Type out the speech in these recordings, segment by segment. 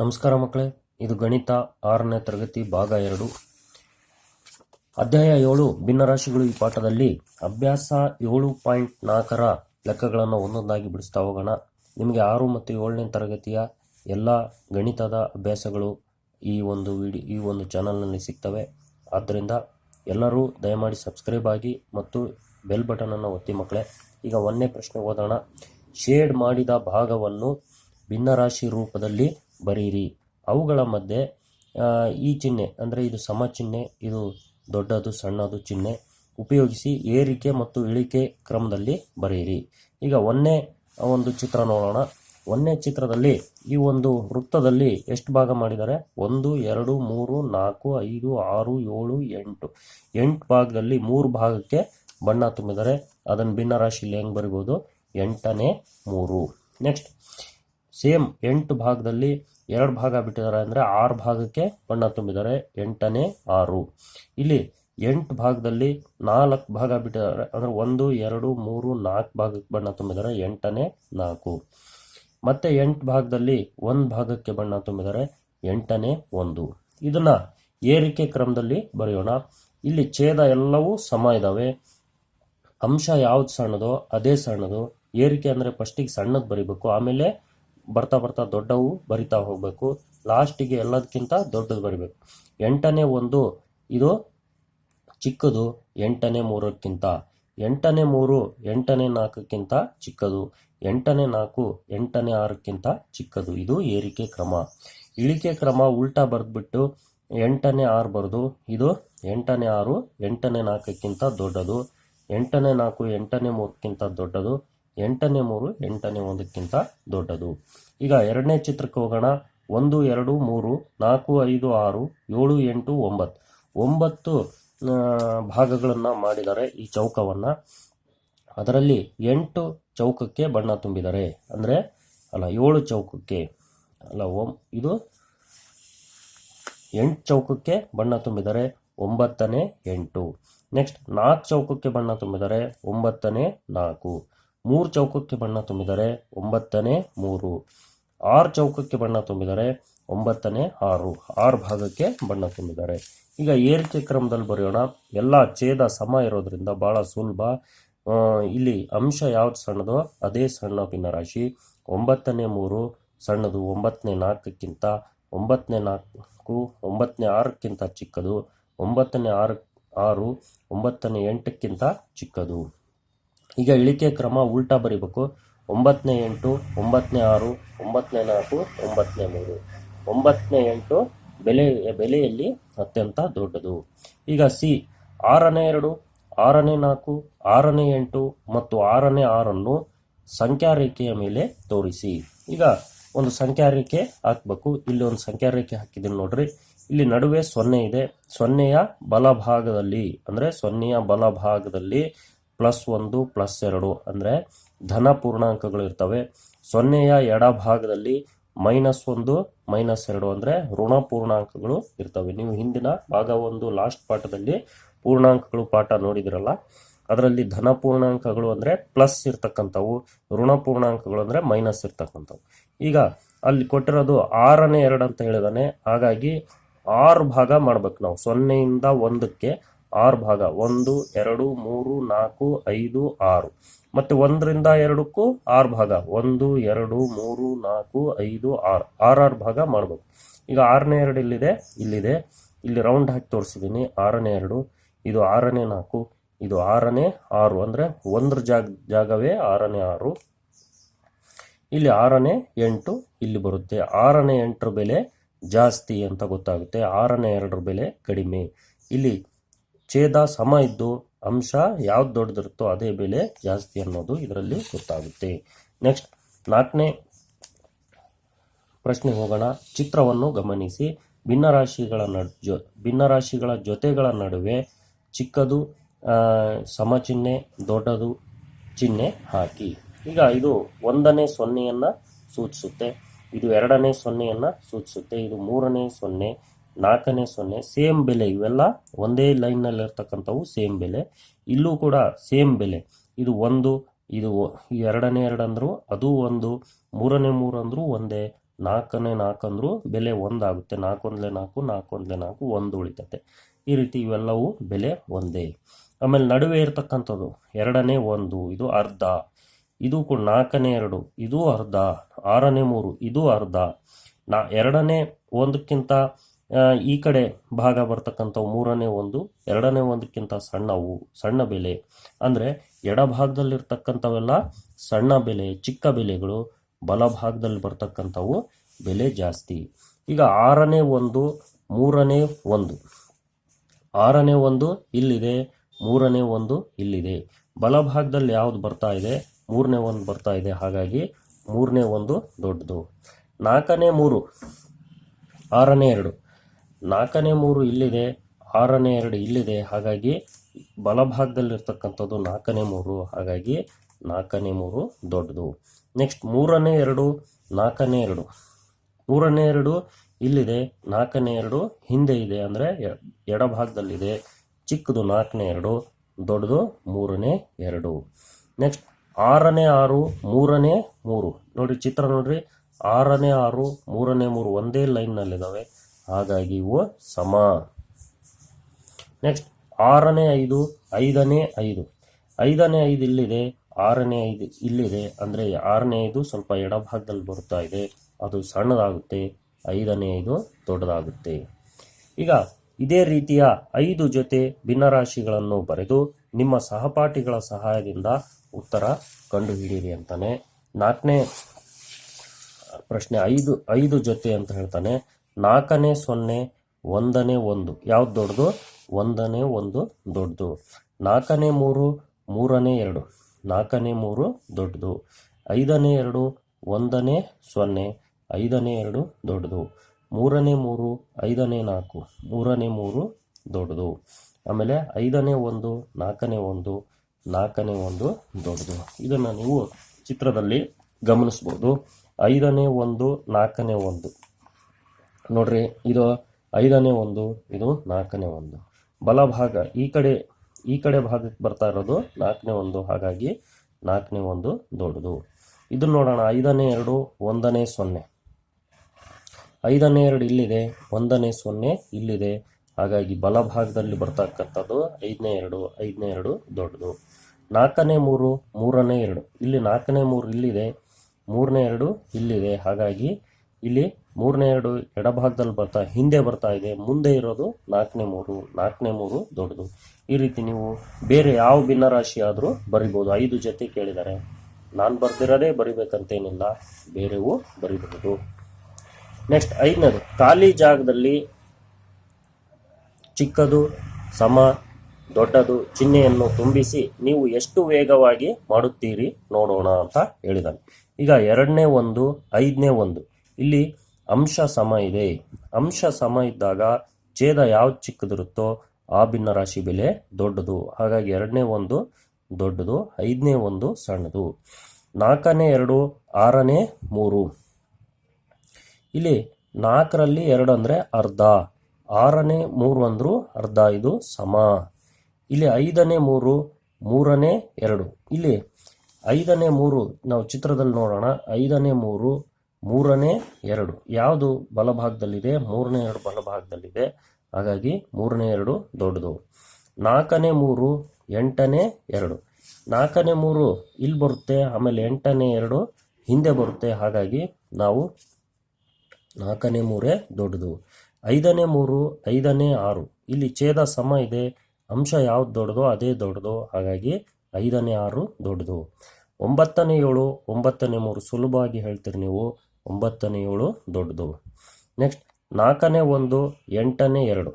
ನಮಸ್ಕಾರ ಮಕ್ಕಳೇ, ಇದು ಗಣಿತ ಆರನೇ ತರಗತಿ ಭಾಗ ಎರಡು. ಅಧ್ಯಾಯ ಏಳು, ಭಿನ್ನರಾಶಿಗಳು ಈ ಪಾಠದಲ್ಲಿ ಅಭ್ಯಾಸ ಏಳು ಪಾಯಿಂಟ್ ನಾಲ್ಕರ ಲೆಕ್ಕಗಳನ್ನು ಒಂದೊಂದಾಗಿ ಬಿಡಿಸ್ತಾ ಹೋಗೋಣ. ನಿಮಗೆ ಆರು ಮತ್ತು ಏಳನೇ ತರಗತಿಯ ಎಲ್ಲ ಗಣಿತದ ಅಭ್ಯಾಸಗಳು ಈ ಒಂದು ವಿಡಿಯೋ ಈ ಒಂದು ಚಾನಲ್ನಲ್ಲಿ ಸಿಗ್ತವೆ. ಆದ್ದರಿಂದ ಎಲ್ಲರೂ ದಯಮಾಡಿ ಸಬ್ಸ್ಕ್ರೈಬ್ ಆಗಿ ಮತ್ತು ಬೆಲ್ ಬಟನನ್ನು ಒತ್ತಿ ಮಕ್ಕಳೇ. ಈಗ ಒಂದನೇ ಪ್ರಶ್ನೆ ಓದೋಣ. ಶೇಡ್ ಮಾಡಿದ ಭಾಗವನ್ನು ಭಿನ್ನರಾಶಿ ರೂಪದಲ್ಲಿ ಬರೀರಿ. ಅವುಗಳ ಮಧ್ಯೆ ಈ ಚಿಹ್ನೆ, ಅಂದರೆ ಇದು ಸಮ ಚಿಹ್ನೆ, ಇದು ದೊಡ್ಡದು, ಸಣ್ಣದು ಚಿಹ್ನೆ ಉಪಯೋಗಿಸಿ ಏರಿಕೆ ಮತ್ತು ಇಳಿಕೆ ಕ್ರಮದಲ್ಲಿ ಬರೆಯಿರಿ ಈಗ ಒಂದೇ ಒಂದು ಚಿತ್ರ ನೋಡೋಣ. ಒಂದೇ ಚಿತ್ರದಲ್ಲಿ ಈ ಒಂದು ವೃತ್ತದಲ್ಲಿ ಎಷ್ಟು ಭಾಗ ಮಾಡಿದ್ದಾರೆ? ಒಂದು, ಎರಡು, ಮೂರು, ನಾಲ್ಕು, ಐದು, ಆರು, ಏಳು, ಎಂಟು. ಎಂಟು ಭಾಗದಲ್ಲಿ ಮೂರು ಭಾಗಕ್ಕೆ ಬಣ್ಣ ತುಂಬಿದ್ದಾರೆ. ಅದನ್ನು ಭಿನ್ನರಾಶಿಯಲ್ಲಿ ಹೆಂಗೆ ಬರಿಬೋದು? ಎಂಟನೇ ಮೂರು. ನೆಕ್ಸ್ಟ್ ಸೇಮ್ ಎಂಟು ಭಾಗದಲ್ಲಿ ಎರಡು ಭಾಗ ಬಿಟ್ಟಿದ್ದಾರೆ ಅಂದರೆ ಆರು ಭಾಗಕ್ಕೆ ಬಣ್ಣ ತುಂಬಿದ್ದಾರೆ. ಎಂಟನೇ ಆರು. ಇಲ್ಲಿ ಎಂಟು ಭಾಗದಲ್ಲಿ ನಾಲ್ಕು ಭಾಗ ಬಿಟ್ಟಿದ್ದಾರೆ ಅಂದರೆ ಒಂದು, ಎರಡು, ಮೂರು, ನಾಲ್ಕು ಭಾಗಕ್ಕೆ ಬಣ್ಣ ತುಂಬಿದ್ದಾರೆ. ಎಂಟನೇ ನಾಲ್ಕು. ಮತ್ತೆ ಎಂಟು ಭಾಗದಲ್ಲಿ ಒಂದು ಭಾಗಕ್ಕೆ ಬಣ್ಣ ತುಂಬಿದ್ದಾರೆ. ಎಂಟನೇ ಒಂದು. ಇದನ್ನ ಏರಿಕೆ ಕ್ರಮದಲ್ಲಿ ಬರೆಯೋಣ. ಇಲ್ಲಿ ಛೇದ ಎಲ್ಲವೂ ಸಮ ಇದ್ದಾವೆ ಅಂಶ ಯಾವ್ದು ಸಣ್ಣದೋ ಅದೇ ಸಣ್ಣದು. ಏರಿಕೆ ಅಂದರೆ ಫಸ್ಟಿಗೆ ಸಣ್ಣದು ಬರಿಬೇಕು. ಆಮೇಲೆ ಬರ್ತಾ ಬರ್ತಾ ದೊಡ್ಡವು ಬರಿತಾ ಹೋಗಬೇಕು. ಲಾಸ್ಟಿಗೆ ಎಲ್ಲದಕ್ಕಿಂತ ದೊಡ್ಡದು ಬರಿಬೇಕು. ಎಂಟನೇ ಒಂದು, ಇದು ಚಿಕ್ಕದು, ಎಂಟನೇ ಮೂರಕ್ಕಿಂತ. ಎಂಟನೇ ಮೂರು, ಎಂಟನೇ ನಾಲ್ಕಕ್ಕಿಂತ ಚಿಕ್ಕದು. ಎಂಟನೇ ನಾಲ್ಕು, ಎಂಟನೇ ಆರಕ್ಕಿಂತ ಚಿಕ್ಕದು. ಇದು ಏರಿಕೆ ಕ್ರಮ. ಇಳಿಕೆ ಕ್ರಮ ಉಲ್ಟಾ ಬರೆದ್ಬಿಟ್ಟು ಎಂಟನೇ ಆರು ಬರೆದು, ಇದು ಎಂಟನೇ ಆರು, ಎಂಟನೇ ನಾಲ್ಕಕ್ಕಿಂತ ದೊಡ್ಡದು. ಎಂಟನೇ ನಾಲ್ಕು, ಎಂಟನೇ ಮೂರಕ್ಕಿಂತ ದೊಡ್ಡದು. ಎಂಟನೇ ಮೂರು, ಎಂಟನೇ ಒಂದಕ್ಕಿಂತ ದೊಡ್ಡದು. ಈಗ ಎರಡನೇ ಚಿತ್ರಕ್ಕೆ ಹೋಗೋಣ. ಒಂದು, ಎರಡು, ಮೂರು, ನಾಲ್ಕು, ಐದು, ಆರು, ಏಳು, ಎಂಟು, ಒಂಬತ್ತು. ಒಂಬತ್ತು ಭಾಗಗಳನ್ನು ಮಾಡಿದ್ದಾರೆ ಈ ಚೌಕವನ್ನು. ಅದರಲ್ಲಿ ಎಂಟು ಚೌಕಕ್ಕೆ ಬಣ್ಣ ತುಂಬಿದ್ದಾರೆ. ಅಂದರೆ, ಅಲ್ಲ, ಏಳು ಚೌಕಕ್ಕೆ, ಅಲ್ಲ, ಒಂ, ಇದು ಎಂಟು ಚೌಕಕ್ಕೆ ಬಣ್ಣ ತುಂಬಿದರೆ ಒಂಬತ್ತನೇ ಎಂಟು. ನೆಕ್ಸ್ಟ್, ನಾಲ್ಕು ಚೌಕಕ್ಕೆ ಬಣ್ಣ ತುಂಬಿದ್ದಾರೆ. ಒಂಬತ್ತನೇ ನಾಲ್ಕು. ಮೂರು ಚೌಕಕ್ಕೆ ಬಣ್ಣ ತುಂಬಿದರೆ ಒಂಬತ್ತನೇ ಮೂರು. ಆರು ಚೌಕಕ್ಕೆ ಬಣ್ಣ ತುಂಬಿದರೆ ಒಂಬತ್ತನೇ ಆರು. ಆರು ಭಾಗಕ್ಕೆ ಬಣ್ಣ ತುಂಬಿದ್ದಾರೆ ಈಗ ಏರಿಕೆ ಕ್ರಮದಲ್ಲಿ ಬರೆಯೋಣ. ಎಲ್ಲ ಛೇದ ಸಮ ಇರೋದ್ರಿಂದ ಭಾಳ ಸುಲಭ. ಇಲ್ಲಿ ಅಂಶ ಯಾವ್ದು ಸಣ್ಣದೋ? ಅದೇ ಸಣ್ಣ ಭಿನ್ನರಾಶಿ. ಒಂಬತ್ತನೇ ಮೂರು, ಸಣ್ಣದು ಒಂಬತ್ತನೇ ನಾಲ್ಕಕ್ಕಿಂತ ಒಂಬತ್ತನೇ ನಾಲ್ಕು, ಒಂಬತ್ತನೇ ಆರಕ್ಕಿಂತ ಚಿಕ್ಕದು, ಒಂಬತ್ತನೇ ಆರು ಆರು, ಒಂಬತ್ತನೇ ಎಂಟಕ್ಕಿಂತ ಚಿಕ್ಕದು. ಈಗ ಇಳಿಕೆ ಕ್ರಮ ಉಲ್ಟಾ ಬರಿಬೇಕು. ಒಂಬತ್ತನೇ ಎಂಟು, ಒಂಬತ್ತನೇ ಆರು, ಒಂಬತ್ತನೇ ನಾಲ್ಕು, ಒಂಬತ್ತನೇ ಮೂರು. ಒಂಬತ್ತನೇ ಎಂಟು ಬೆಲೆ, ಬೆಲೆಯಲ್ಲಿ ಅತ್ಯಂತ ದೊಡ್ಡದು. ಈಗ ಸಿ, ಆರನೇ ಎರಡು, ಆರನೇ ನಾಲ್ಕು, ಆರನೇ ಎಂಟು ಮತ್ತು ಆರನೇ ಆರನ್ನು ಸಂಖ್ಯಾ ರೇಖೆಯ ಮೇಲೆ ತೋರಿಸಿ. ಈಗ ಒಂದು ಸಂಖ್ಯಾ ರೇಖೆ ಹಾಕಬೇಕು. ಇಲ್ಲಿ ಒಂದು ಸಂಖ್ಯಾ ರೇಖೆ ಹಾಕಿದ್ದೀನಿ ನೋಡ್ರಿ. ಇಲ್ಲಿ ನಡುವೆ ಸೊನ್ನೆ ಇದೆ. ಸೊನ್ನೆಯ ಬಲಭಾಗದಲ್ಲಿ, ಅಂದರೆ ಸೊನ್ನೆಯ ಬಲಭಾಗದಲ್ಲಿ ಪ್ಲಸ್ ಒಂದು ಪ್ಲಸ್ ಎರಡು ಅಂದರೆ ಧನ ಪೂರ್ಣಾಂಕಗಳು ಇರ್ತವೆ. ಸೊನ್ನೆಯ ಎಡಭಾಗದಲ್ಲಿ ಮೈನಸ್ ಒಂದು ಮೈನಸ್ ಎರಡು ಅಂದರೆ ಋಣ ಪೂರ್ಣಾಂಕಗಳು ಇರ್ತವೆ. ನೀವು ಹಿಂದಿನ ಭಾಗ ಒಂದು ಲಾಸ್ಟ್ ಪಾಠದಲ್ಲಿ ಪೂರ್ಣಾಂಕಗಳು ಪಾಠ ನೋಡಿದಿರಲ್ಲ, ಅದರಲ್ಲಿ ಧನ ಪೂರ್ಣಾಂಕಗಳು ಅಂದರೆ ಪ್ಲಸ್ ಇರ್ತಕ್ಕಂಥವು, ಋಣ ಪೂರ್ಣಾಂಕಗಳು ಅಂದರೆ ಮೈನಸ್ ಇರ್ತಕ್ಕಂಥವು. ಈಗ ಅಲ್ಲಿ ಕೊಟ್ಟಿರೋದು ಆರನೇ ಎರಡು ಅಂತ ಹೇಳಿದಾನೆ. ಹಾಗಾಗಿ ಆರು ಭಾಗ ಮಾಡ್ಬೇಕು ನಾವು. ಸೊನ್ನೆಯಿಂದ ಒಂದಕ್ಕೆ ಆರು ಭಾಗ, ಒಂದು, ಎರಡು, ಮೂರು, ನಾಲ್ಕು, ಐದು, ಆರು. ಮತ್ತೆ ಒಂದರಿಂದ ಎರಡಕ್ಕೂ ಆರು ಭಾಗ, ಒಂದು, ಎರಡು, ಮೂರು, ನಾಲ್ಕು, ಐದು, ಆರು. ಆರಾರು ಭಾಗ ಮಾಡ್ಬೇಕು ಈಗ ಆರನೇ ಎರಡು ಇಲ್ಲಿದೆ ಇಲ್ಲಿದೆ. ಇಲ್ಲಿ ರೌಂಡ್ ಹಾಕಿ ತೋರಿಸಿದ್ದೀನಿ ಆರನೇ ಎರಡು, ಇದು ಆರನೇ ನಾಲ್ಕು, ಇದು ಆರನೇ ಆರು. ಅಂದರೆ ಒಂದ್ರ ಜಾಗ, ಜಾಗವೇ ಆರನೇ ಆರು. ಇಲ್ಲಿ ಆರನೇ ಎಂಟು ಇಲ್ಲಿ ಬರುತ್ತೆ. ಆರನೇ ಎಂಟರ ಬೆಲೆ ಜಾಸ್ತಿ ಅಂತ ಗೊತ್ತಾಗುತ್ತೆ. ಆರನೇ ಎರಡರ ಬೆಲೆ ಕಡಿಮೆ. ಇಲ್ಲಿ ಛೇದ, ಸಮ ಇದ್ದು ಅಂಶ ಯಾವ್ದು ದೊಡ್ಡದಿರುತ್ತೋ ಅದೇ ಬೆಲೆ ಜಾಸ್ತಿ ಅನ್ನೋದು ಇದರಲ್ಲಿ ಗೊತ್ತಾಗುತ್ತೆ. ನೆಕ್ಸ್ಟ್ ನಾಲ್ಕನೇ ಪ್ರಶ್ನೆ ಹೋಗೋಣ. ಚಿತ್ರವನ್ನು ಗಮನಿಸಿ. ಭಿನ್ನರಾಶಿಗಳ ನಡ್, ಜೊ, ಭಿನ್ನರಾಶಿಗಳ ಜೊತೆಗಳ ನಡುವೆ ಚಿಕ್ಕದು ಸಮ ಚಿಹ್ನೆ, ದೊಡ್ಡದು ಚಿಹ್ನೆ ಹಾಕಿ. ಈಗ ಇದು ಒಂದನೇ ಸೊನ್ನೆಯನ್ನು ಸೂಚಿಸುತ್ತೆ. ಇದು ಎರಡನೇ ಸೊನ್ನೆಯನ್ನು ಸೂಚಿಸುತ್ತೆ. ಇದು ಮೂರನೇ ಸೊನ್ನೆ. ನಾಲ್ಕನೇ ಸೊನ್ನೆ, ಸೇಮ್ ಬೆಲೆ, ಇವೆಲ್ಲ ಒಂದೇ ಲೈನ್ನಲ್ಲಿ ಇರ್ತಕ್ಕಂಥವು ಸೇಮ್ ಬೆಲೆ. ಇಲ್ಲೂ ಕೂಡ ಸೇಮ್ ಬೆಲೆ. ಇದು ಒಂದು, ಇದು ಎರಡನೇ ಎರಡು ಅಂದ್ರು ಅದು ಒಂದು, ಮೂರನೇ ಮೂರು ಅಂದ್ರು ಒಂದೇ, ನಾಲ್ಕನೇ ನಾಲ್ಕು ಅಂದರೂ ಬೆಲೆ ಒಂದಾಗುತ್ತೆ. ನಾಲ್ಕೊಂದಲೇ ನಾಲ್ಕು ನಾಲ್ಕೊಂದಲೇ ನಾಲ್ಕು, ಒಂದು ಉಳಿತತೆ. ಈ ರೀತಿ ಇವೆಲ್ಲವೂ ಬೆಲೆ ಒಂದೇ. ಆಮೇಲೆ ನಡುವೆ ಇರತಕ್ಕಂಥದ್ದು, ಎರಡನೇ ಒಂದು, ಇದು ಅರ್ಧ. ಇದು ಕೂಡ ನಾಲ್ಕನೇ ಎರಡು, ಇದು ಅರ್ಧ. ಆರನೇ ಮೂರು, ಇದು ಅರ್ಧ. ನಾ, ಎರಡನೇ ಒಂದಕ್ಕಿಂತ ಈ ಕಡೆ ಭಾಗ ಬರ್ತಕ್ಕಂಥವು ಮೂರನೇ ಒಂದು, ಎರಡನೇ ಒಂದಕ್ಕಿಂತ ಸಣ್ಣವು ಸಣ್ಣ ಬೆಲೆ. ಅಂದರೆ ಎಡಭಾಗದಲ್ಲಿರ್ತಕ್ಕಂಥವೆಲ್ಲ ಸಣ್ಣ ಬೆಲೆ, ಚಿಕ್ಕ ಬೆಲೆಗಳು ಬಲಭಾಗದಲ್ಲಿ ಬರ್ತಕ್ಕಂಥವು ಬೆಲೆ ಜಾಸ್ತಿ. ಈಗ ಆರನೇ ಒಂದು, ಮೂರನೇ ಒಂದು. ಆರನೇ ಒಂದು ಇಲ್ಲಿದೆ, ಮೂರನೇ ಒಂದು ಇಲ್ಲಿದೆ. ಬಲಭಾಗದಲ್ಲಿ ಯಾವುದು ಬರ್ತಾ ಇದೆ? ಮೂರನೇ ಒಂದು ಬರ್ತಾ ಇದೆ. ಹಾಗಾಗಿ ಮೂರನೇ ಒಂದು ದೊಡ್ಡದು. ನಾಲ್ಕನೇ ಮೂರು, ಆರನೇ ಎರಡು. ನಾಲ್ಕನೇ ಮೂರು ಇಲ್ಲಿದೆ, ಆರನೇ ಎರಡು ಇಲ್ಲಿದೆ, ಹಾಗಾಗಿ ಬಲಭಾಗದಲ್ಲಿರ್ತಕ್ಕಂಥದ್ದು ನಾಲ್ಕನೇ ಮೂರು, ಹಾಗಾಗಿ ನಾಲ್ಕನೇ ಮೂರು ದೊಡ್ಡದು. ನೆಕ್ಸ್ಟ್ ಮೂರನೇ ಎರಡು, ನಾಲ್ಕನೇ ಎರಡು. ಮೂರನೇ ಎರಡು ಇಲ್ಲಿದೆ, ನಾಲ್ಕನೇ ಎರಡು ಹಿಂದೆ ಇದೆ, ಅಂದರೆ ಎಡಭಾಗದಲ್ಲಿದೆ. ಚಿಕ್ಕದು ನಾಲ್ಕನೇ ಎರಡು, ದೊಡ್ಡದು ಮೂರನೇ ಎರಡು. ನೆಕ್ಸ್ಟ್ ಆರನೇ ಆರು, ಮೂರನೇ ಮೂರು. ನೋಡಿ ಚಿತ್ರ ನೋಡ್ರಿ. ಆರನೇ ಆರು, ಮೂರನೇ ಮೂರು ಒಂದೇ ಲೈನ್ನಲ್ಲಿದ್ದಾವೆ ಹಾಗಾಗಿ ಇವು ಸಮ. ನೆಕ್ಸ್ಟ್ ಆರನೇ ಐದು, ಐದನೇ ಐದು. ಐದನೇ ಐದು ಇಲ್ಲಿದೆ, ಆರನೇ ಐದು ಇಲ್ಲಿದೆ, ಅಂದರೆ ಆರನೇ ಐದು ಸ್ವಲ್ಪ ಎಡಭಾಗದಲ್ಲಿ ಬರ್ತಾ ಇದೆ. ಅದು ಸಣ್ಣದಾಗುತ್ತೆ, ಐದನೇ ಐದು ದೊಡ್ಡದಾಗುತ್ತೆ. ಈಗ ಇದೇ ರೀತಿಯ ಐದು ಜೊತೆ ಭಿನ್ನರಾಶಿಗಳನ್ನು ಬರೆದು ನಿಮ್ಮ ಸಹಪಾಠಿಗಳ ಸಹಾಯದಿಂದ ಉತ್ತರ ಕಂಡುಹಿಡಿಯಿರಿ ಅಂತಾನೆ. ನಾಲ್ಕನೇ ಪ್ರಶ್ನೆ, ಐದು ಐದು ಜೊತೆ ಅಂತ ಹೇಳ್ತಾನೆ. ನಾಲ್ಕನೇ ಸೊನ್ನೆ, ಒಂದನೇ ಒಂದು. ಯಾವ್ದು ದೊಡ್ಡದು? ಒಂದನೇ ಒಂದು ದೊಡ್ಡದು. ನಾಲ್ಕನೇ ಮೂರು, ಮೂರನೇ ಎರಡು. ನಾಲ್ಕನೇ ಮೂರು ದೊಡ್ಡದು. ಐದನೇ ಎರಡು, ಒಂದನೇ ಸೊನ್ನೆ. ಐದನೇ ಎರಡು ದೊಡ್ಡದು. ಮೂರನೇ ಮೂರು, ಐದನೇ ನಾಲ್ಕು. ಮೂರನೇ ಮೂರು ದೊಡ್ಡದು. ಆಮೇಲೆ ಐದನೇ ಒಂದು, ನಾಲ್ಕನೇ ಒಂದು ನಾಲ್ಕನೇ ಒಂದು ದೊಡ್ಡದು. ಇದನ್ನು ನೀವು ಚಿತ್ರದಲ್ಲಿ ಗಮನಿಸ್ಬೋದು. ಐದನೇ ಒಂದು, ನಾಲ್ಕನೇ ಒಂದು. ನೋಡ್ರಿ, ಇದು ಐದನೇ ಒಂದು, ಇದು ನಾಲ್ಕನೇ ಒಂದು. ಬಲಭಾಗ, ಈ ಕಡೆ ಈ ಕಡೆ ಭಾಗಕ್ಕೆ ಬರ್ತಾ ಇರೋದು ನಾಲ್ಕನೇ ಒಂದು, ಹಾಗಾಗಿ ನಾಲ್ಕನೇ ಒಂದು ದೊಡ್ಡದು. ಇದನ್ನ ನೋಡೋಣ, ಐದನೇ ಎರಡು, ಒಂದನೇ ಸೊನ್ನೆ. ಐದನೇ ಎರಡು ಇಲ್ಲಿದೆ, ಒಂದನೇ ಸೊನ್ನೆ ಇಲ್ಲಿದೆ. ಹಾಗಾಗಿ ಬಲಭಾಗದಲ್ಲಿ ಬರ್ತಕ್ಕಂಥದ್ದು ಐದನೇ ಎರಡು ಐದನೇ ಎರಡು ದೊಡ್ಡದು. ನಾಲ್ಕನೇ ಮೂರು, ಮೂರನೇ ಎರಡು. ಇಲ್ಲಿ ನಾಲ್ಕನೇ ಮೂರು ಇಲ್ಲಿದೆ, ಮೂರನೇ ಎರಡು ಇಲ್ಲಿದೆ. ಹಾಗಾಗಿ ಇಲ್ಲಿ ಮೂರನೇ ಎರಡು ಎಡಭಾಗದಲ್ಲಿ ಬರ್ತಾ, ಹಿಂದೆ ಬರ್ತಾ ಇದೆ, ಮುಂದೆ ಇರೋದು ನಾಲ್ಕನೇ ಮೂರು ನಾಲ್ಕನೇ ಮೂರು ದೊಡ್ಡದು. ಈ ರೀತಿ ನೀವು ಬೇರೆ ಯಾವ ಭಿನ್ನರಾಶಿ ಆದರೂ ಬರಿಬೋದು. ಐದು ಜೊತೆ ಕೇಳಿದ್ದಾರೆ ನಾನು ಬರ್ದಿರೋದೇ ಬರಿಬೇಕಂತೇನಿಲ್ಲ, ಬೇರೆವು ಬರಿಬಹುದು. ನೆಕ್ಸ್ಟ್ ಐದನೇದು, ಖಾಲಿ ಜಾಗದಲ್ಲಿ ಚಿಕ್ಕದು, ಸಮ, ದೊಡ್ಡದು ಚಿಹ್ನೆಯನ್ನು ತುಂಬಿಸಿ ನೀವು ಎಷ್ಟು ವೇಗವಾಗಿ ಮಾಡುತ್ತೀರಿ ನೋಡೋಣ ಅಂತ ಹೇಳಿದಾನೆ. ಈಗ ಎರಡನೇ ಒಂದು, ಐದನೇ ಒಂದು. ಇಲ್ಲಿ ಅಂಶ ಸಮ ಇದೆ. ಅಂಶ ಸಮ ಇದ್ದಾಗ ಛೇದ ಯಾವ್ದು ಚಿಕ್ಕದಿರುತ್ತೋ ಆ ಭಿನ್ನರಾಶಿ ಬೆಲೆ ದೊಡ್ಡದು. ಹಾಗಾಗಿ ಎರಡನೇ ಒಂದು ದೊಡ್ಡದು, ಐದನೇ ಒಂದು ಸಣ್ಣದು. ನಾಲ್ಕನೇ ಎರಡು, ಆರನೇ ಮೂರು. ಇಲ್ಲಿ ನಾಲ್ಕರಲ್ಲಿ ಎರಡು ಅಂದರೆ ಅರ್ಧ. ಆರನೇ ಮೂರು ಅಂದ್ರು ಅರ್ಧ, ಇದು ಸಮ. ಇಲ್ಲಿ ಐದನೇ ಮೂರು, ಮೂರನೇ ಎರಡು. ಇಲ್ಲಿ ಐದನೇ ಮೂರು, ನಾವು ಚಿತ್ರದಲ್ಲಿ ನೋಡೋಣ. ಐದನೇ ಮೂರು ಮೂರನೇ ಎರಡು. ಯಾವುದು ಬಲಭಾಗದಲ್ಲಿದೆ? ಮೂರನೇ ಎರಡು ಬಲಭಾಗದಲ್ಲಿದೆ. ಹಾಗಾಗಿ ಮೂರನೇ ಎರಡು ದೊಡ್ಡದು. ನಾಲ್ಕನೇ ಮೂರು, ಎಂಟನೇ ಎರಡು. ನಾಲ್ಕನೇ ಮೂರು ಇಲ್ಲಿ ಬರುತ್ತೆ, ಆಮೇಲೆ ಎಂಟನೇ ಎರಡು ಹಿಂದೆ ಬರುತ್ತೆ. ಹಾಗಾಗಿ ನಾವು ನಾಲ್ಕನೇ ಮೂರೇ ದೊಡ್ಡದು. ಐದನೇ ಮೂರು, ಐದನೇ ಆರು. ಇಲ್ಲಿ ಛೇದ ಸಮ ಇದೆ. ಅಂಶ ಯಾವ್ದು ದೊಡ್ಡದೋ ಅದೇ ದೊಡ್ಡದು. ಹಾಗಾಗಿ ಐದನೇ ಆರು ದೊಡ್ಡದು. ಒಂಬತ್ತನೇ ಏಳು, ಒಂಬತ್ತನೇ ಮೂರು ಸುಲಭವಾಗಿ ಹೇಳ್ತೀರಿ ನೀವು. ಒಂಬತ್ತನೇ ಏಳು ದೊಡ್ಡದು. ನೆಕ್ಸ್ಟ್ ನಾಲ್ಕನೇ ಒಂದು, ಎಂಟನೇ ಎರಡು.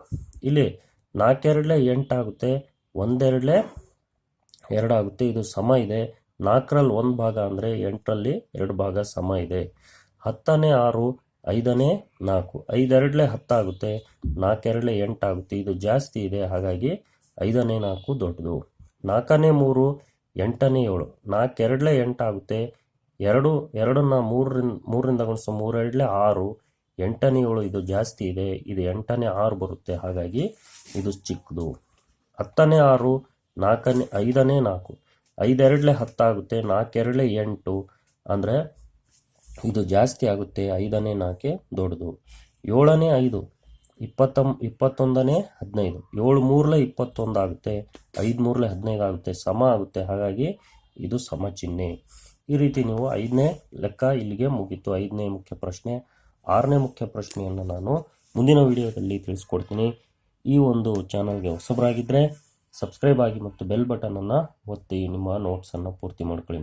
ಇಲ್ಲಿ ನಾಲ್ಕೆರಡಲೇ ಎಂಟಾಗುತ್ತೆ ಒಂದೆರಡಲೇ ಎರಡಾಗುತ್ತೆ ಇದು ಸಮ ಇದೆ. ನಾಲ್ಕರಲ್ಲಿ ಒಂದು ಭಾಗ ಅಂದರೆ ಎಂಟರಲ್ಲಿ ಎರಡು ಭಾಗ ಸಮ ಇದೆ. ಹತ್ತನೇ ಆರು, ಐದನೇ ನಾಲ್ಕು. ಐದೆರಡಲೇ ಹತ್ತಾಗುತ್ತೆ ನಾಲ್ಕೆರಡಲೇ ಎಂಟಾಗುತ್ತೆ ಇದು ಜಾಸ್ತಿ ಇದೆ, ಹಾಗಾಗಿ ಐದನೇ ನಾಲ್ಕು ದೊಡ್ಡದು. ನಾಲ್ಕನೇ ಮೂರು, ಎಂಟನೇ ಏಳು. ನಾಲ್ಕೆರಡಲೇ ಎಂಟಾಗುತ್ತೆ ಎರಡು, ಎರಡನ್ನ ಮೂರರಿಂದ ಮೂರರಿಂದ ಗುಣಿಸೋ ಮೂರೆರಡಲೆ ಆರು, ಎಂಟನೇ ಏಳು ಇದು ಜಾಸ್ತಿ ಇದೆ, ಇದು ಎಂಟನೇ ಆರು ಬರುತ್ತೆ. ಹಾಗಾಗಿ ಇದು ಚಿಕ್ಕದು. ಹತ್ತನೇ ಆರು, ನಾಲ್ಕನೇ, ಐದನೇ ನಾಲ್ಕು. ಐದೆರಡಲೆ ಹತ್ತಾಗುತ್ತೆ, ನಾಲ್ಕೆರಡಲೇ ಎಂಟು. ಅಂದರೆ ಇದು ಜಾಸ್ತಿ ಆಗುತ್ತೆ, ಐದನೇ ನಾಲ್ಕೆ ದೊಡ್ಡದು. ಏಳನೇ ಐದು, ಇಪ್ಪತ್ತ, ಇಪ್ಪತ್ತೊಂದನೇ ಹದಿನೈದು. ಏಳು ಮೂರಲೆ ಇಪ್ಪತ್ತೊಂದು ಆಗುತ್ತೆ ಐದು ಮೂರಲೆ ಹದಿನೈದು ಆಗುತ್ತೆ, ಸಮ ಆಗುತ್ತೆ. ಹಾಗಾಗಿ ಇದು ಸಮ ಚಿಹ್ನೆ. ಈ ರೀತಿ ನೀವು ಐದನೇ ಲೆಕ್ಕ ಇಲ್ಲಿಗೆ ಮುಗೀತು. ಐದನೇ ಮುಖ್ಯ ಪ್ರಶ್ನೆ, ಆರನೇ ಮುಖ್ಯ ಪ್ರಶ್ನೆಯನ್ನು ನಾನು ಮುಂದಿನ ವಿಡಿಯೋದಲ್ಲಿ ತಿಳಿಸ್ಕೊಡ್ತೀನಿ. ಈ ಒಂದು ಚಾನಲ್ಗೆ ಹೊಸಬರಾಗಿದ್ದರೆ ಸಬ್ಸ್ಕ್ರೈಬ್ ಆಗಿ ಮತ್ತು ಬೆಲ್ ಬಟನನ್ನು ಒತ್ತಿ ನಿಮ್ಮ ನೋಟ್ಸನ್ನು ಪೂರ್ತಿ ಮಾಡ್ಕೊಳ್ಳಿ